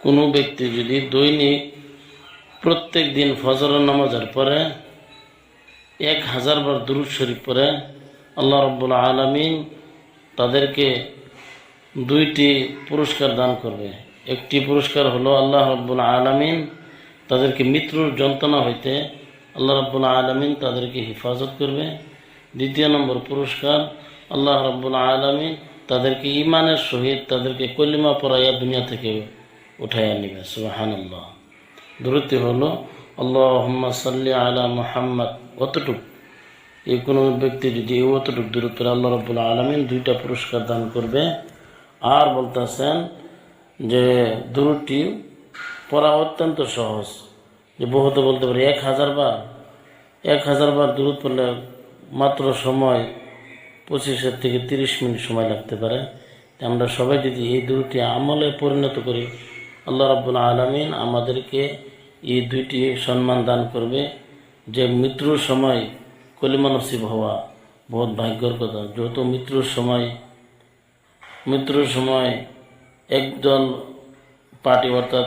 কোনো ব্যক্তি যদি দৈনিক প্রত্যেক দিন ফজরের নামাজের পরে এক হাজার বার দুরুদ শরীফ পরে আল্লাহ রব্বুল আলমিন তাদেরকে দুইটি পুরস্কার দান করবে। একটি পুরস্কার হলো আল্লাহ রব্বুল আলমিন তাদেরকে মৃত্যুর যন্ত্রণা হইতে আল্লাহ রব্বুল আলমিন তাদেরকে হেফাজত করবে। দ্বিতীয় নম্বর পুরস্কার, আল্লাহ রব্বুল আলমিন তাদেরকে ইমানের সহিত তাদেরকে কলিমা পড়াইয়া দুনিয়া থেকে উঠাইয়া নিবে সুবাহান আল্লাহ দূরত্ব হলো আল্লাহ সাল্লি আলা মুহাম্মদ, অতটুক। এই কোনো ব্যক্তি যদি এই অতটুক দূরত্ব আল্লাহ রব্বুল আলমিন দুইটা পুরস্কার দান করবে। আর বলতেছেন যে দূরটি পড়া অত্যন্ত সহজ। যে বহুতে বলতে পারি, এক হাজার বার, এক হাজার বার দূরত পড়লে মাত্র সময় পঁচিশের থেকে তিরিশ মিনিট সময় লাগতে পারে। আমরা সবাই যদি এই দুটি আমলে পরিণত করি আল্লাহ রাব্বুল আলমিন আমাদেরকে এই দুইটি সম্মান দান করবে। যে মৃত্যুর সময় কলিমা নসিব হওয়া বহুত ভাগ্যর কথা। যেহেতু মৃত্যুর সময় মৃত্যুর সময় একদল পার্টি অর্থাৎ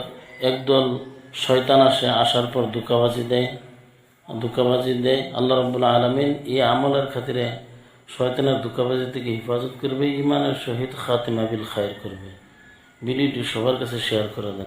একদল শয়তান আসে, আসার পর দুঃখাবাজি দেয়। দুঃখাবাজি দেয়। আল্লাহ রব্বুল আলমিন এই আমলের খাতিরে শয়তানের দুঃখাবাজি থেকে হেফাজত করবে ইমানের সহিত খাতিমা বিল খায়ের করবে। ভিডিওটি সবার কাছে শেয়ার করে দেন